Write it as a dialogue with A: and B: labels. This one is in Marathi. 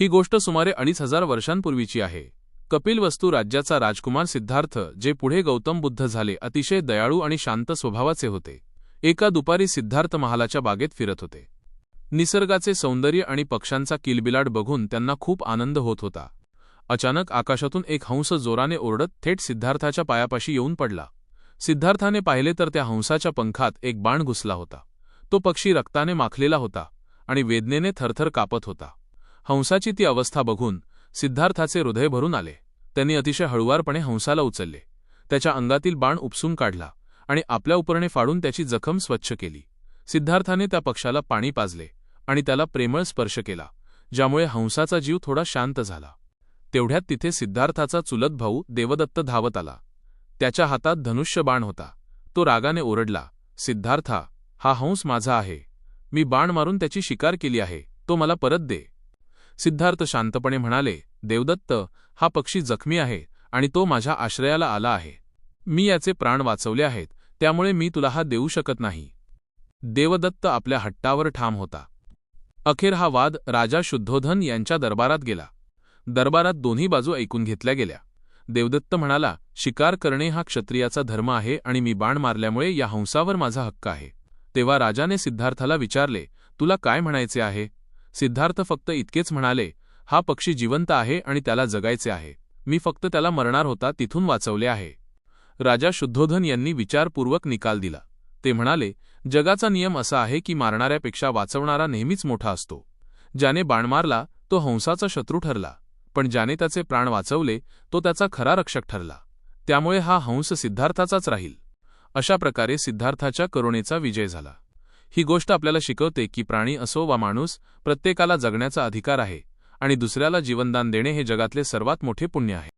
A: ही गोष्ट सुमारे अडीच हजार वर्षांपूर्वीची आहे. कपिलवस्तू राज्याचा राजकुमार सिद्धार्थ जे पुढे गौतम बुद्ध झाले अतिशय दयाळू आणि शांत स्वभावाचे होते. एका दुपारी सिद्धार्थ महालाच्या बागेत फिरत होते. निसर्गाचे सौंदर्य आणि पक्ष्यांचा किलबिलाट बघून त्यांना खूप आनंद होत होता. अचानक आकाशातून एक हंस जोराने ओरडत थेट सिद्धार्थाच्या पायापाशी येऊन पडला. सिद्धार्थाने पाहिले तर त्या हंसाच्या पंखात एक बाण घुसला होता. तो पक्षी रक्ताने माखलेला होता आणि वेदनेने थरथर कापत होता. हंसाची ती अवस्था बघून सिद्धार्थाचे हृदय भरून आले. त्यांनी अतिशय हळुवारपणे हंसाला उचलले. त्याच्या अंगातील बाण उपसून काढला आणि आपल्या उपरणे फाडून त्याची जखम स्वच्छ केली. सिद्धार्थाने त्या पक्षाला पाणी पाजले आणि त्याला प्रेमळ स्पर्श केला ज्यामुळे हंसाचा जीव थोडा शांत झाला. तेवढ्यात तिथे सिद्धार्थाचा चुलत भाऊ देवदत्त धावत आला. त्याच्या हातात धनुष्य बाण होता. तो रागाने ओरडला सिद्धार्था हा हंस माझा आहे. मी बाण मारून त्याची शिकार केली आहे. तो मला परत दे. सिद्धार्थ शांतपणे म्हणाले देवदत्त हा पक्षी जखमी आहे आणि तो माझ्या आश्रयाला आला आहे. मी याचे प्राण वाचवले आहेत त्यामुळे मी तुला हा देऊ शकत नाही. देवदत्त आपल्या हट्टावर ठाम होता. अखेर हा वाद राजा शुद्धोधन यांच्या दरबारात गेला. दरबारात दोन्ही बाजू ऐकून घेतल्या गेल्या. देवदत्त म्हणाला शिकार करणे हा क्षत्रियाचा धर्म आहे आणि मी बाण मारल्यामुळे या हंसावर माझा हक्क आहे. तेव्हा राजाने सिद्धार्थाला विचारले तुला काय म्हणायचे आहे? सिद्धार्थ फक्त इतकेच म्हणाले हा पक्षी जिवंत आहे आणि त्याला जगायचे आहे. मी फक्त त्याला मरणार होता तिथून वाचवले आहे. राजा शुद्धोधन यांनी विचारपूर्वक निकाल दिला. ते म्हणाले जगाचा नियम असा आहे की मारणाऱ्यापेक्षा वाचवणारा नेहमीच मोठा असतो. ज्याने बाण मारला तो हंसाचा शत्रू ठरला. पण ज्याने त्याचे प्राण वाचवले तो त्याचा खरा रक्षक ठरला. त्यामुळे हा हंस सिद्धार्थाचाच राहील. अशा प्रकारे सिद्धार्थाच्या करुणेचा विजय झाला. ही गोष्ट आपल्याला शिकवते की प्राणी असो वा माणूस प्रत्येकाला जगण्याचा अधिकार आहे आणि दुसऱ्याला जीवनदान देणे हे जगातले सर्वात मोठे पुण्य आहे.